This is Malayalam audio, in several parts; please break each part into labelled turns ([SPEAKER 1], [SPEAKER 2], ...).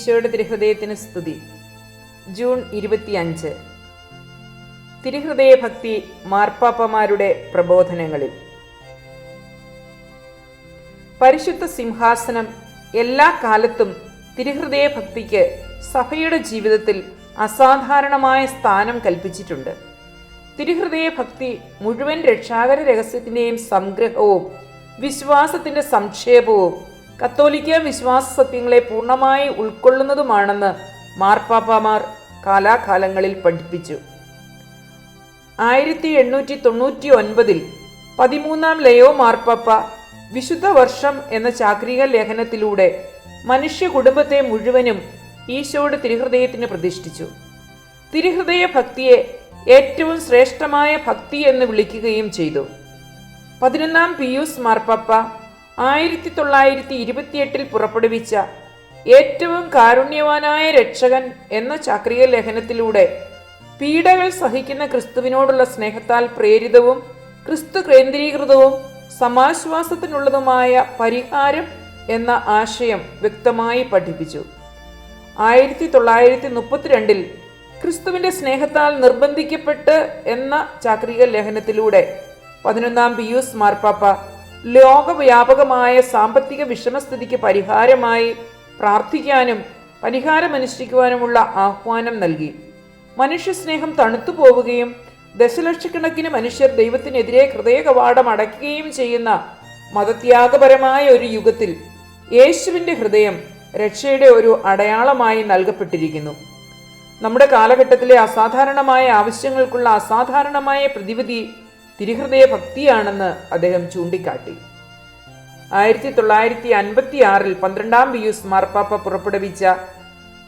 [SPEAKER 1] ഈശോയുടെ തിരുഹൃദയത്തിന് സ്തുതി. ജൂൺ ഇരുപത്തിയഞ്ച്. തിരുഹൃദയ ഭക്തി മാർപ്പാപ്പമാരുടെ പ്രബോധനങ്ങളിൽ. പരിശുദ്ധ സിംഹാസനം എല്ലാ കാലത്തും തിരുഹൃദയ ഭക്തിക്ക് സഭയുടെ ജീവിതത്തിൽ അസാധാരണമായ സ്ഥാനം കൽപ്പിച്ചിട്ടുണ്ട്. തിരുഹൃദയ ഭക്തി മുഴുവൻ രക്ഷാകര രഹസ്യത്തിന്റെയും സംഗ്രഹവും വിശ്വാസത്തിന്റെ സംക്ഷേപവും കത്തോലിക്ക വിശ്വാസ സത്യങ്ങളെ പൂർണമായി ഉൾക്കൊള്ളുന്നതുമാണെന്ന് മാർപ്പാപ്പമാർ കാലാകാലങ്ങളിൽ പഠിപ്പിച്ചു. ആയിരത്തി എണ്ണൂറ്റി തൊണ്ണൂറ്റി ഒൻപതിൽ പതിമൂന്നാം ലയോ മാർപ്പാപ്പ വിശുദ്ധ വർഷം എന്ന ചാക്രിക ലേഖനത്തിലൂടെ മനുഷ്യ കുടുംബത്തെ മുഴുവനും ഈശോയുടെ തിരുഹൃദയത്തിന് പ്രതിഷ്ഠിച്ചു. തിരുഹൃദയ ഭക്തിയെ ഏറ്റവും ശ്രേഷ്ഠമായ ഭക്തി എന്ന് വിളിക്കുകയും ചെയ്തു. പതിനൊന്നാം പിയൂസ് മാർപ്പാപ്പ ആയിരത്തി തൊള്ളായിരത്തി ഇരുപത്തിയെട്ടിൽ പുറപ്പെടുവിച്ച ഏറ്റവും കാരുണ്യവാനായ രക്ഷകൻ എന്ന ചാക്രിക ലേഖനത്തിലൂടെ പീഡകൾ സഹിക്കുന്ന ക്രിസ്തുവിനോടുള്ള സ്നേഹത്താൽ പ്രേരിതവും ക്രിസ്തു കേന്ദ്രീകൃതവും സമാശ്വാസത്തിനുള്ളതുമായ പരിഹാരം എന്ന ആശയം വ്യക്തമായി പഠിപ്പിച്ചു. ആയിരത്തി തൊള്ളായിരത്തി മുപ്പത്തിരണ്ടിൽ ക്രിസ്തുവിന്റെ സ്നേഹത്താൽ നിർബന്ധിക്കപ്പെട്ട് എന്ന ചാക്രിക ലേഖനത്തിലൂടെ പതിനൊന്നാം പിയൂസ് മാർപ്പാപ്പ ലോകവ്യാപകമായ സാമ്പത്തിക വിഷമസ്ഥിതിക്ക് പരിഹാരമായി പ്രാർത്ഥിക്കാനും പരിഹാരമനുഷ്ഠിക്കുവാനുമുള്ള ആഹ്വാനം നൽകി. മനുഷ്യസ്നേഹം തണുത്തു പോവുകയും ദശലക്ഷക്കണക്കിന് മനുഷ്യർ ദൈവത്തിനെതിരെ ഹൃദയ കവാടം അടയ്ക്കുകയും ചെയ്യുന്ന മതത്യാഗപരമായ ഒരു യുഗത്തിൽ യേശുവിന്റെ ഹൃദയം രക്ഷയുടെ ഒരു അടയാളമായി നൽകപ്പെട്ടിരിക്കുന്നു. നമ്മുടെ കാലഘട്ടത്തിലെ അസാധാരണമായ ആവശ്യങ്ങൾക്കുള്ള അസാധാരണമായ പ്രതിവിധി തിരുഹൃദയ ഭക്തിയാണെന്ന് അദ്ദേഹം ചൂണ്ടിക്കാട്ടി. ആയിരത്തി തൊള്ളായിരത്തി അൻപത്തി ആറിൽ പന്ത്രണ്ടാം പിയൂസ് മാർപ്പാപ്പ പുറപ്പെടുവിച്ച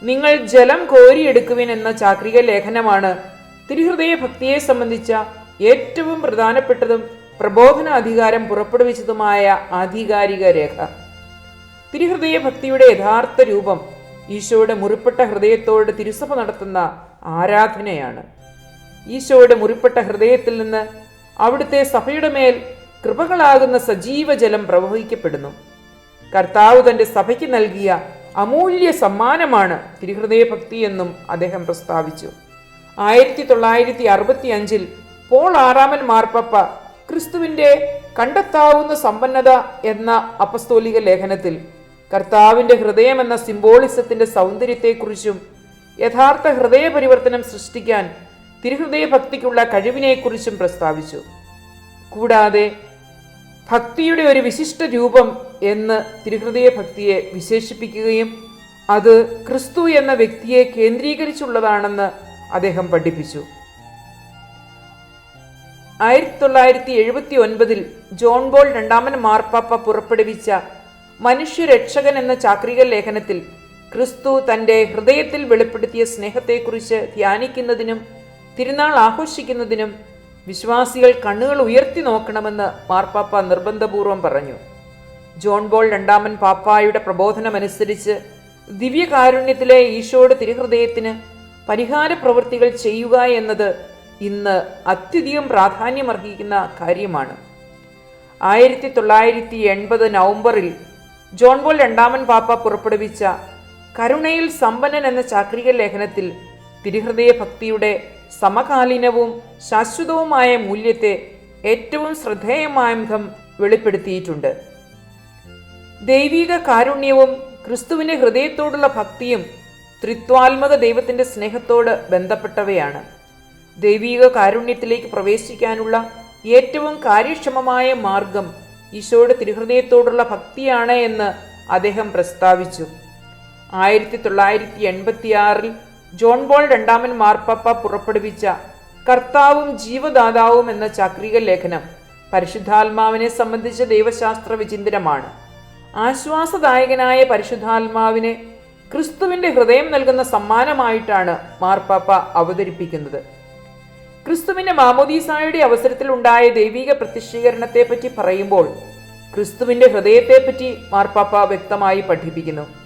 [SPEAKER 1] നിങ്ങൾ ജലം കോരിയെടുക്കുവിൻ എന്ന ചാക്രിക ലേഖനമാണ് തിരുഹൃദയ ഭക്തിയെ സംബന്ധിച്ച ഏറ്റവും പ്രധാനപ്പെട്ടതും പ്രബോധന അധികാരം പുറപ്പെടുവിച്ചതുമായ ആധികാരിക രേഖ. തിരുഹൃദയ ഭക്തിയുടെ യഥാർത്ഥ രൂപം ഈശോയുടെ മുറിപ്പെട്ട ഹൃദയത്തോട് തിരുസഭ നടത്തുന്ന ആരാധനയാണ്. ഈശോയുടെ മുറിപ്പെട്ട ഹൃദയത്തിൽ നിന്ന് അവിടുത്തെ സഭയുടെ മേൽ കൃപകളാകുന്ന സജീവ ജലം പ്രവഹിക്കപ്പെടുന്നു. കർത്താവ് തന്റെ സഭയ്ക്ക് നൽകിയ അമൂല്യ സമ്മാനമാണ് തിരുഹൃദയഭക്തി എന്നും അദ്ദേഹം പ്രസ്താവിച്ചു. ആയിരത്തി തൊള്ളായിരത്തി അറുപത്തി അഞ്ചിൽ പോൾ ആറാമൻ മാർപ്പപ്പ ക്രിസ്തുവിന്റെ കണ്ടെത്താവുന്ന സമ്പന്നത എന്ന അപസ്തോലിക ലേഖനത്തിൽ കർത്താവിന്റെ ഹൃദയം എന്ന സിംബോളിസത്തിന്റെ സൗന്ദര്യത്തെക്കുറിച്ചും യഥാർത്ഥ ഹൃദയ പരിവർത്തനം സൃഷ്ടിക്കാൻ തിരുഹൃദയ ഭക്തിക്കുള്ള കഴിവിനെക്കുറിച്ചും പ്രസ്താവിച്ചു. കൂടാതെ ഭക്തിയുടെ ഒരു വിശിഷ്ട രൂപം എന്ന് തിരുഹൃദയ ഭക്തിയെ വിശേഷിപ്പിക്കുകയും അത് ക്രിസ്തു എന്ന വ്യക്തിയെ കേന്ദ്രീകരിച്ചുള്ളതാണെന്ന് അദ്ദേഹം പഠിപ്പിച്ചു. ആയിരത്തി തൊള്ളായിരത്തി എഴുപത്തി ഒൻപതിൽ ജോൺ ബോൾ രണ്ടാമൻ മാർപ്പാപ്പ പുറപ്പെടുവിച്ച മനുഷ്യരക്ഷകൻ എന്ന ചാക്രിക ലേഖനത്തിൽ ക്രിസ്തു തന്റെ ഹൃദയത്തിൽ വെളിപ്പെടുത്തിയ സ്നേഹത്തെക്കുറിച്ച് ധ്യാനിക്കുന്നതിനും തിരുനാൾ ആഘോഷിക്കുന്നതിനും വിശ്വാസികൾ കണ്ണുകൾ ഉയർത്തി നോക്കണമെന്ന് മാർപ്പാപ്പ നിർബന്ധപൂർവം പറഞ്ഞു. ജോൺ ബോൾ രണ്ടാമൻ പാപ്പായുടെ പ്രബോധനമനുസരിച്ച് ദിവ്യകാരുണ്യത്തിലെ ഈശോയുടെ തിരുഹൃദയത്തിന് പരിഹാര പ്രവൃത്തികൾ ചെയ്യുക എന്നത് ഇന്ന് അത്യധികം പ്രാധാന്യമർഹിക്കുന്ന കാര്യമാണ്. ആയിരത്തി തൊള്ളായിരത്തി എൺപത് നവംബറിൽ ജോൺ ബോൾ രണ്ടാമൻ പാപ്പ പുറപ്പെടുവിച്ച കരുണയിൽ സമ്പന്നൻ എന്ന ചാക്രിക ലേഖനത്തിൽ തിരുഹൃദയ ഭക്തിയുടെ സമകാലീനവും ശാശ്വതവുമായ മൂല്യത്തെ ഏറ്റവും ശ്രദ്ധേയമായ വിധം വെളിപ്പെടുത്തിയിട്ടുണ്ട്. ദൈവിക കാരുണ്യവും ക്രിസ്തുവിന്റെ ഹൃദയത്തോടുള്ള ഭക്തിയും ത്രിത്വാത്മക ദൈവത്തിന്റെ സ്നേഹത്തോട് ബന്ധപ്പെട്ടവയാണ്. ദൈവിക കാരുണ്യത്തിലേക്ക് പ്രവേശിക്കാനുള്ള ഏറ്റവും കാര്യക്ഷമമായ മാർഗം ഈശോയുടെ തിരുഹൃദയത്തോടുള്ള ഭക്തിയാണ് എന്ന് അദ്ദേഹം പ്രസ്താവിച്ചു. ആയിരത്തി തൊള്ളായിരത്തി എൺപത്തിയാറിൽ ജോൺ ബോൾ രണ്ടാമൻ മാർപ്പാപ്പ പുറപ്പെടുവിച്ച കർത്താവും ജീവദാതാവും എന്ന ചാക്രിക ലേഖനം പരിശുദ്ധാത്മാവിനെ സംബന്ധിച്ച ദൈവശാസ്ത്ര വിചിന്തനമാണ്. ആശ്വാസദായകനായ പരിശുദ്ധാത്മാവിനെ ക്രിസ്തുവിന്റെ ഹൃദയം നൽകുന്ന സമ്മാനമായിട്ടാണ് മാർപ്പാപ്പ അവതരിപ്പിക്കുന്നത്. ക്രിസ്തുവിന്റെ മാമോദീസായുടെ അവസരത്തിൽ ഉണ്ടായ ദൈവിക പ്രത്യക്ഷീകരണത്തെപ്പറ്റി പറയുമ്പോൾ ക്രിസ്തുവിന്റെ ഹൃദയത്തെപ്പറ്റി മാർപ്പാപ്പ വ്യക്തമായി പഠിപ്പിക്കുന്നു.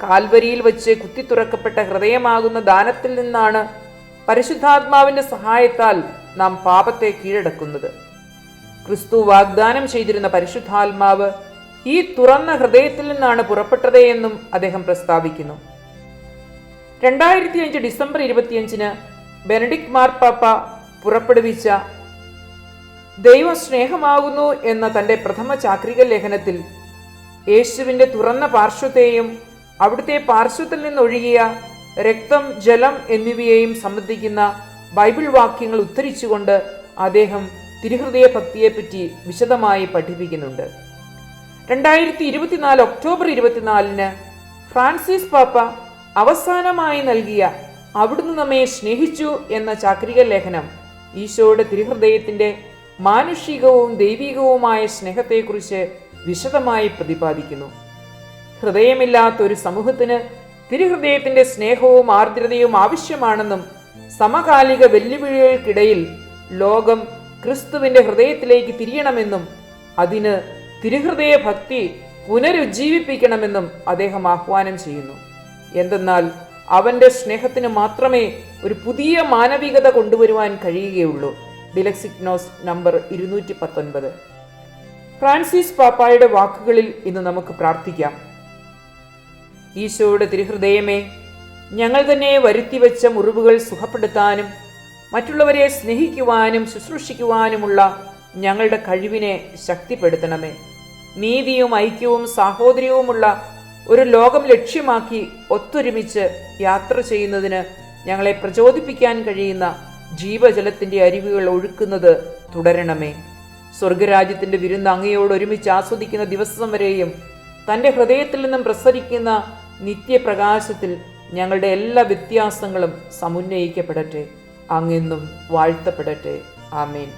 [SPEAKER 1] കാൽവരിയിൽ വെച്ച് കുത്തിത്തുറക്കപ്പെട്ട ഹൃദയമാകുന്ന ദാനത്തിൽ നിന്നാണ് പരിശുദ്ധാത്മാവിന്റെ സഹായത്താൽ നാം പാപത്തെ കീഴടക്കുന്നത്. ക്രിസ്തു വാഗ്ദാനം ചെയ്തിരുന്ന പരിശുദ്ധാത്മാവ് ഈ തുറന്ന ഹൃദയത്തിൽ നിന്നാണ് പുറപ്പെട്ടത് അദ്ദേഹം പ്രസ്താവിക്കുന്നു. രണ്ടായിരത്തി അഞ്ച് ഡിസംബർ ഇരുപത്തിയഞ്ചിന് ബെനഡിക് മാർപ്പാപ്പ പുറപ്പെടുവിച്ച ദൈവം സ്നേഹമാകുന്നു എന്ന തന്റെ പ്രഥമ ചാക്രിക ലേഖനത്തിൽ യേശുവിന്റെ തുറന്ന പാർശ്വത്തെയും അവിടുത്തെ പാർശ്വത്തിൽ നിന്നൊഴുകിയ രക്തം ജലം എന്നിവയെയും സംബന്ധിക്കുന്ന ബൈബിൾ വാക്യങ്ങൾ ഉദ്ധരിച്ചുകൊണ്ട് അദ്ദേഹം തിരുഹൃദയ ഭക്തിയെപ്പറ്റി വിശദമായി പഠിപ്പിക്കുന്നുണ്ട്. രണ്ടായിരത്തി ഇരുപത്തിനാല് ഒക്ടോബർ ഇരുപത്തിനാലിന് ഫ്രാൻസിസ് പാപ്പ അവസാനമായി നൽകിയ അവിടുന്ന് നമ്മെ സ്നേഹിച്ചു എന്ന ചാക്രിക ലേഖനം ഈശോയുടെ തിരുഹൃദയത്തിന്റെ മാനുഷികവും ദൈവികവുമായ സ്നേഹത്തെക്കുറിച്ച് വിശദമായി പ്രതിപാദിക്കുന്നു. ഹൃദയമില്ലാത്ത ഒരു സമൂഹത്തിന് തിരുഹൃദയത്തിന്റെ സ്നേഹവും ആർദ്രതയും ആവശ്യമാണെന്നും സമകാലിക വെല്ലുവിളികൾക്കിടയിൽ ലോകം ക്രിസ്തുവിന്റെ ഹൃദയത്തിലേക്ക് തിരിയണമെന്നും അതിന് തിരുഹൃദയ ഭക്തി പുനരുജ്ജീവിപ്പിക്കണമെന്നും അദ്ദേഹം ആഹ്വാനം ചെയ്യുന്നു. എന്തെന്നാൽ അവന്റെ സ്നേഹത്തിന് മാത്രമേ ഒരു പുതിയ മാനവികത കൊണ്ടുവരുവാൻ കഴിയുകയുള്ളൂ. ഡിലക്സിഗ്നോസ് നമ്പർ ഇരുന്നൂറ്റി പത്തൊൻപത്. ഫ്രാൻസിസ് പാപ്പായുടെ വാക്കുകളിൽ ഇന്ന് നമുക്ക് പ്രാർത്ഥിക്കാം. ഈശോയുടെ തിരുഹൃദയമേ ഞങ്ങൾ തന്നെ വരുത്തിവെച്ച മുറിവുകൾ സുഖപ്പെടുത്താനും മറ്റുള്ളവരെ സ്നേഹിക്കുവാനും ശുശ്രൂഷിക്കുവാനുമുള്ള ഞങ്ങളുടെ കഴിവിനെ ശക്തിപ്പെടുത്തണമേ. നീതിയും ഐക്യവും സാഹോദര്യവുമുള്ള ഒരു ലോകം ലക്ഷ്യമാക്കി ഒത്തൊരുമിച്ച് യാത്ര ചെയ്യുന്നതിന് ഞങ്ങളെ പ്രചോദിപ്പിക്കാൻ കഴിയുന്ന ജീവജലത്തിന്റെ അരുവികൾ ഒഴുക്കുന്നത് തുടരണമേ. സ്വർഗരാജ്യത്തിന്റെ വിരുന്ന് അങ്ങയോട് ഒരുമിച്ച് ആസ്വദിക്കുന്ന ദിവസം വരെയും തന്റെ ഹൃദയത്തിൽ നിന്നും പ്രസരിക്കുന്ന നിത്യപ്രകാശത്തിൽ ഞങ്ങളുടെ എല്ലാ വ്യത്യാസങ്ങളും സമുന്നയിക്കപ്പെടട്ടെ. അങ്ങെന്നും വാഴ്ത്തപ്പെടട്ടെ. ആമേൻ.